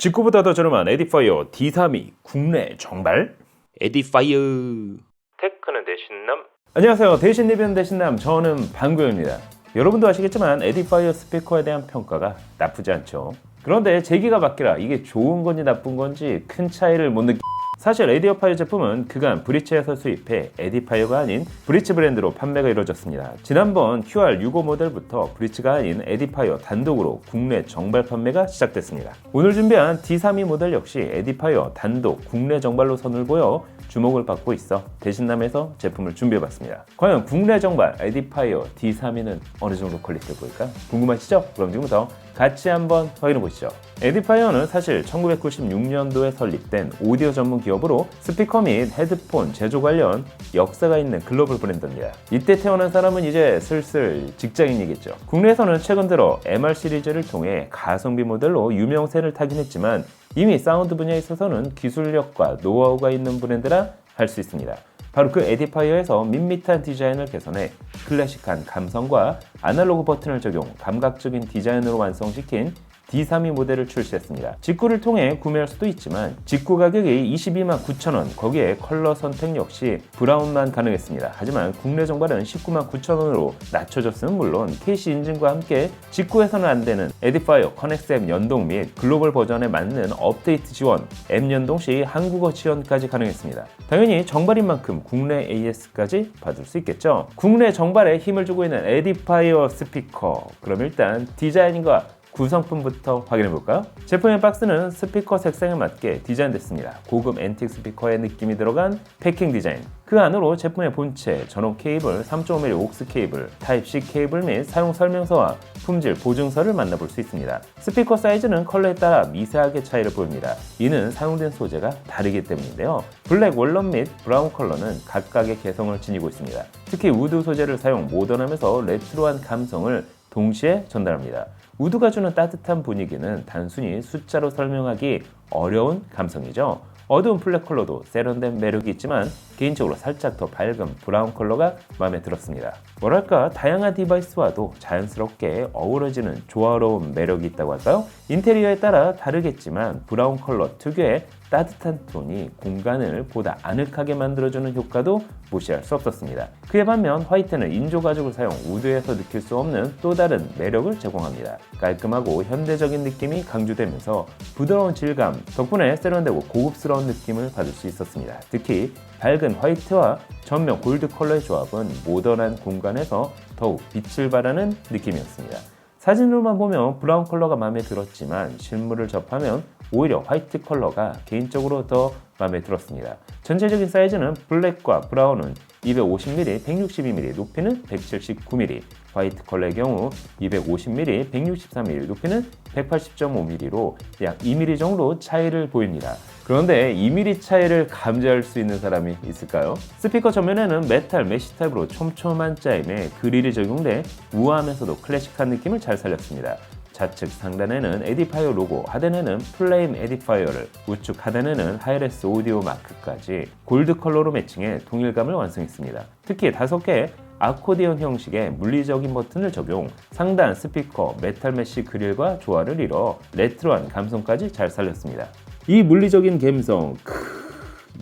직구보다 더 저렴한 에디파이어 D32 국내 정발. 에디파이어. 테크는 대신남. 안녕하세요. 대신 리뷰는 대신남. 저는 방구입니다. 여러분도 아시겠지만 에디파이어 스피커에 대한 평가가 나쁘지 않죠. 그런데 제기가 바뀌라 이게 좋은 건지 나쁜 건지 큰 차이를 못 느끼 사실 에디어파이어 제품은 그간 브리츠에서 수입해 에디파이어가 아닌 브리츠 브랜드로 판매가 이루어졌습니다. 지난번 QR65 모델부터 브리츠가 아닌 에디파이어 단독으로 국내 정발 판매가 시작됐습니다. 오늘 준비한 D32 모델 역시 에디파이어 단독 국내 정발로 선을 보여 주목을 받고 있어 대신남에서 제품을 준비해봤습니다. 과연 국내 정발 에디파이어 D32는 어느 정도 퀄리티를 보일까? 궁금하시죠? 그럼 지금부터 같이 한번 확인해 보시죠. 에디파이어는 사실 1996년도에 설립된 오디오 전문 기업으로 스피커 및 헤드폰 제조 관련 역사가 있는 글로벌 브랜드입니다. 이때 태어난 사람은 이제 슬슬 직장인이겠죠. 국내에서는 최근 들어 MR 시리즈를 통해 가성비 모델로 유명세를 타긴 했지만 이미 사운드 분야에 있어서는 기술력과 노하우가 있는 브랜드라 할 수 있습니다. 바로 그 에디파이어에서 밋밋한 디자인을 개선해 클래식한 감성과 아날로그 버튼을 적용, 감각적인 디자인으로 완성시킨 D32 모델을 출시했습니다. 직구를 통해 구매할 수도 있지만 직구 가격이 22만 9천 원, 거기에 컬러 선택 역시 브라운만 가능했습니다. 하지만 국내 정발은 19만 9천 원으로 낮춰졌음은 물론 KC 인증과 함께 직구해서는 안 되는 에디파이어 커넥스 앱 연동 및 글로벌 버전에 맞는 업데이트 지원, 앱 연동 시 한국어 지원까지 가능했습니다. 당연히 정발인 만큼 국내 AS까지 받을 수 있겠죠. 국내 정발에 힘을 주고 있는 에디파이어 스피커. 그럼 일단 디자인과 구성품부터 확인해 볼까요? 제품의 박스는 스피커 색상에 맞게 디자인됐습니다. 고급 앤틱 스피커의 느낌이 들어간 패킹 디자인. 그 안으로 제품의 본체, 전원 케이블, 3.5mm 옥스 케이블, 타입C 케이블 및 사용 설명서와 품질 보증서를 만나볼 수 있습니다. 스피커 사이즈는 컬러에 따라 미세하게 차이를 보입니다. 이는 사용된 소재가 다르기 때문인데요. 블랙 원런 및 브라운 컬러는 각각의 개성을 지니고 있습니다. 특히 우드 소재를 사용 모던하면서 레트로한 감성을 동시에 전달합니다. 우드가 주는 따뜻한 분위기는 단순히 숫자로 설명하기 어려운 감성이죠. 어두운 블랙 컬러도 세련된 매력이 있지만 개인적으로 살짝 더 밝은 브라운 컬러가 마음에 들었습니다. 뭐랄까 다양한 디바이스와도 자연스럽게 어우러지는 조화로운 매력이 있다고 할까요? 인테리어에 따라 다르겠지만 브라운 컬러 특유의 따뜻한 톤이 공간을 보다 아늑하게 만들어주는 효과도 무시할 수 없었습니다. 그에 반면 화이트는 인조 가죽을 사용 우드에서 느낄 수 없는 또 다른 매력을 제공합니다. 깔끔하고 현대적인 느낌이 강조되면서 부드러운 질감 덕분에 세련되고 고급스러운 느낌을 받을 수 있었습니다. 특히 밝은 화이트와 전면 골드 컬러의 조합은 모던한 공간에서 더욱 빛을 발하는 느낌이었습니다. 사진으로만 보면 브라운 컬러가 마음에 들었지만 실물을 접하면 오히려 화이트 컬러가 개인적으로 더 마음에 들었습니다. 전체적인 사이즈는 블랙과 브라운은 250mm, 162mm, 높이는 179mm, 화이트 컬러의 경우 250mm, 163mm, 높이는 180.5mm로 약 2mm 정도 차이를 보입니다. 그런데 2mm 차이를 감지할 수 있는 사람이 있을까요? 스피커 전면에는 메탈 메시 타입으로 촘촘한 짜임에 그릴이 적용돼 우아하면서도 클래식한 느낌을 잘 살렸습니다. 좌측 상단에는 에디파이어 로고, 하단에는 플레임 에디파이어를, 우측 하단에는 하이레스 오디오 마크까지 골드 컬러로 매칭해 동일감을 완성했습니다. 특히 다섯 개의 아코디언 형식의 물리적인 버튼을 적용, 상단 스피커 메탈 메쉬 그릴과 조화를 이뤄 레트로한 감성까지 잘 살렸습니다. 이 물리적인 감성, 크...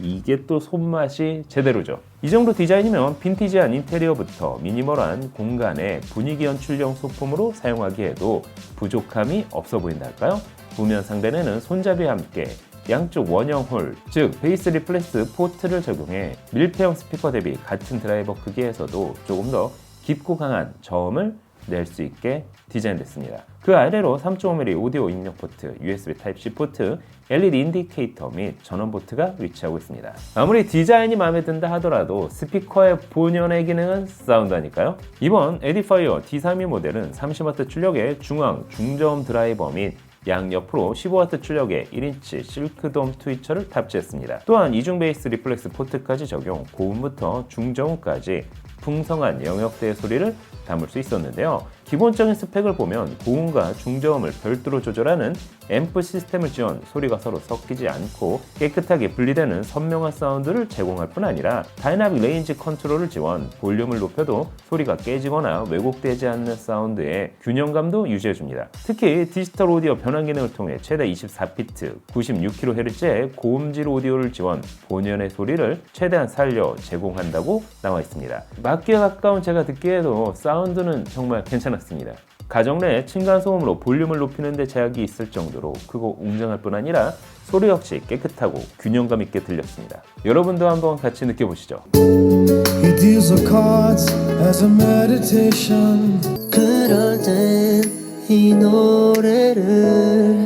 이게 또 손맛이 제대로죠. 이 정도 디자인이면 빈티지한 인테리어부터 미니멀한 공간에 분위기 연출용 소품으로 사용하기에도 부족함이 없어 보인다 할까요? 부면 상단에는 손잡이와 함께 양쪽 원형 홀, 즉 베이스 리플레스 포트를 적용해 밀폐형 스피커 대비 같은 드라이버 크기에서도 조금 더 깊고 강한 저음을 낼 수 있게 디자인됐습니다. 그 아래로 3.5mm 오디오 입력 포트, USB Type-C 포트, LED 인디케이터 및 전원 포트가 위치하고 있습니다. 아무리 디자인이 마음에 든다 하더라도 스피커의 본연의 기능은 사운드 아닐까요? 이번 에디파이어 D32 모델은 30W 출력의 중앙 중저음 드라이버 및 양옆으로 15W 출력의 1인치 실크돔 트위처를 탑재했습니다. 또한 이중 베이스 리플렉스 포트까지 적용, 고음부터 중저음까지 풍성한 영역대의 소리를 담을 수 있었는데요. 기본적인 스펙을 보면 고음과 중저음을 별도로 조절하는 앰프 시스템을 지원 소리가 서로 섞이지 않고 깨끗하게 분리되는 선명한 사운드를 제공할 뿐 아니라 다이나믹 레인지 컨트롤을 지원 볼륨을 높여도 소리가 깨지거나 왜곡되지 않는 사운드의 균형감도 유지해줍니다. 특히 디지털 오디오 변환 기능을 통해 최대 24피트 96kHz의 고음질 오디오를 지원 본연의 소리를 최대한 살려 제공한다고 나와 있습니다. 맞기에 가까운 제가 듣기에도 사운드는 정말 괜찮았습니다. 가정 내 층간 소음으로 볼륨을 높이는 데 제약이 있을 정도로 크고 웅장할 뿐 아니라 소리 역시 깨끗하고 균형감 있게 들렸습니다. 여러분도 한번 같이 느껴보시죠. 그럴 땐 이 노래를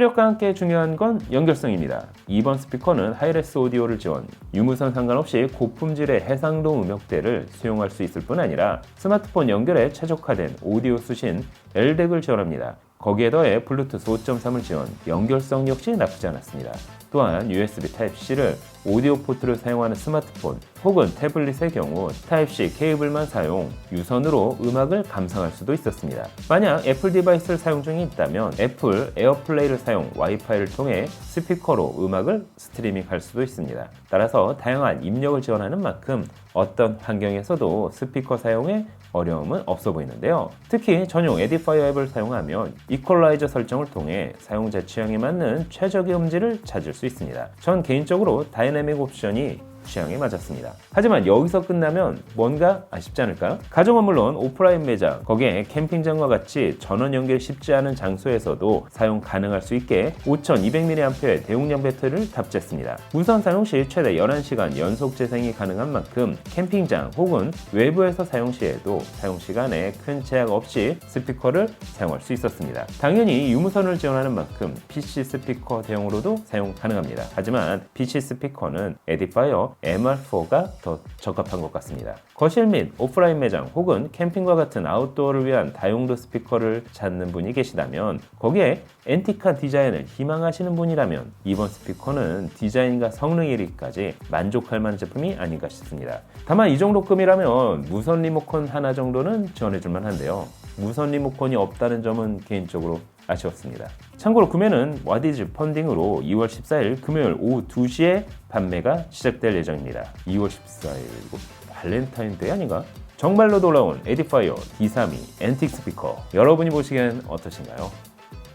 출력과 함께 중요한 건 연결성입니다. 이번 스피커는 하이레스 오디오를 지원, 유무선 상관없이 고품질의 해상도 음역대를 수용할 수 있을 뿐 아니라 스마트폰 연결에 최적화된 오디오 수신 LDEC을 지원합니다. 거기에 더해 블루투스 5.3을 지원, 연결성 역시 나쁘지 않았습니다. 또한 USB Type-C를 오디오 포트를 사용하는 스마트폰 혹은 태블릿의 경우 Type-C 케이블만 사용, 유선으로 음악을 감상할 수도 있었습니다. 만약 애플 디바이스를 사용 중에 있다면 애플 에어플레이를 사용 와이파이를 통해 스피커로 음악을 스트리밍할 수도 있습니다. 따라서 다양한 입력을 지원하는 만큼 어떤 환경에서도 스피커 사용에 어려움은 없어 보이는데요. 특히 전용 에디파이어 앱을 사용하면 이퀄라이저 설정을 통해 사용자 취향에 맞는 최적의 음질을 찾을 수 있습니다. 전 개인적으로 다이내믹 옵션이 취향에 맞았습니다. 하지만 여기서 끝나면 뭔가 아쉽지 않을까요? 가정은 물론 오프라인 매장, 거기에 캠핑장과 같이 전원 연결 쉽지 않은 장소에서도 사용 가능할 수 있게 5200mAh의 대용량 배터리를 탑재했습니다. 무선 사용 시 최대 11시간 연속 재생이 가능한 만큼 캠핑장 혹은 외부에서 사용 시에도 사용 시간에 큰 제약 없이 스피커를 사용할 수 있었습니다. 당연히 유무선을 지원하는 만큼 PC 스피커 대용으로도 사용 가능합니다. 하지만 PC 스피커는 에디파이어 MR4가 더 적합한 것 같습니다. 거실 및 오프라인 매장 혹은 캠핑과 같은 아웃도어를 위한 다용도 스피커를 찾는 분이 계시다면 거기에 앤티카 디자인을 희망하시는 분이라면 이번 스피커는 디자인과 성능 1위까지 만족할 만한 제품이 아닌가 싶습니다. 다만 이 정도 급이라면 무선 리모컨 하나 정도는 지원해줄 만 한데요. 무선 리모컨이 없다는 점은 개인적으로 아쉬웠습니다. 참고로 구매는 와디즈 펀딩으로 2월 14일 금요일 오후 2시에 판매가 시작될 예정입니다. 2월 14일 이거 발렌타인데이 아닌가? 정말로 돌아온 에디파이어 D32 앤틱 스피커 여러분이 보시기엔 어떠신가요?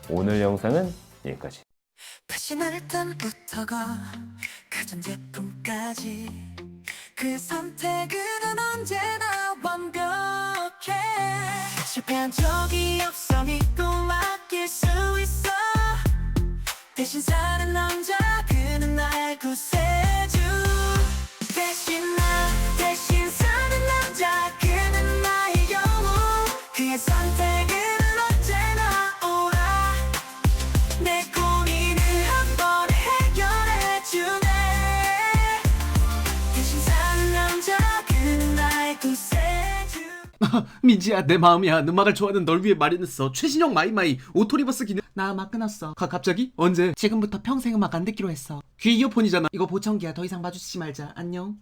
오늘 영상은 여기까지 그 선택은 언제나 완벽해 실패한 적이 없어 믿고 맡길 수 있어. 대신 사는 남자 그는 나의 구세주. 대신 나 대신 사는 남자 그는 나의 영웅. 그의 선택 민지야 내 마음이야. 음악을 좋아하는 널 위해 마련했어. 최신형 마이마이 오토리버스 기능. 나 음악 끊었어. 가, 갑자기? 언제? 지금부터 평생 음악 안 듣기로 했어. 귀 이어폰이잖아. 이거 보청기야. 더 이상 마주치지 말자. 안녕